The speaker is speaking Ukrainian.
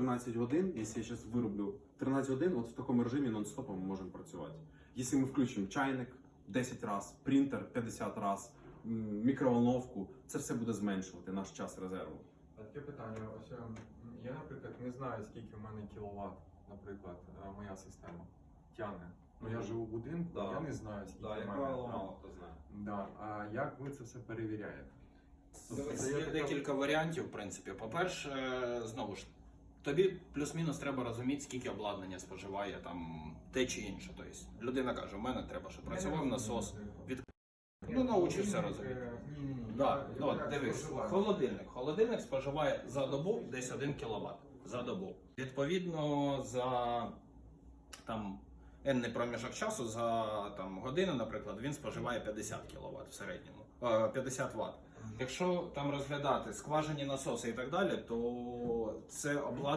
13 годин, якщо я зараз вироблю 13 годин, от в такому режимі нон-стопом ми можемо працювати. Якщо ми включимо чайник 10 разів, принтер 50 разів, мікроволновку, це все буде зменшувати наш час резерву. Таке питання. Ось ем, я, наприклад, не знаю, скільки в мене кіловат, наприклад, е, моя система тягне. Ну я живу в будинку, Да. я не знаю, скільки в мене. правило, мало хто знає. Да. А як ви це все перевіряєте? Це є декілька варіантів, в принципі. По-перше, знову ж, тобі плюс-мінус треба розуміти, скільки обладнання споживає там те чи інше. Тобто людина каже, в мене треба, щоб працював насос. від- Ну, научився розуміти. Ні. Да, ну, от, дивись, холодильник. Холодильник споживає за добу десь 1 кВт. За добу. Відповідно, за там енний проміжок часу, за там, годину, наприклад, він споживає 50 кВт в середньому. Е, 50 Вт. Якщо там розглядати скважені насоси і так далі, то це обладнання.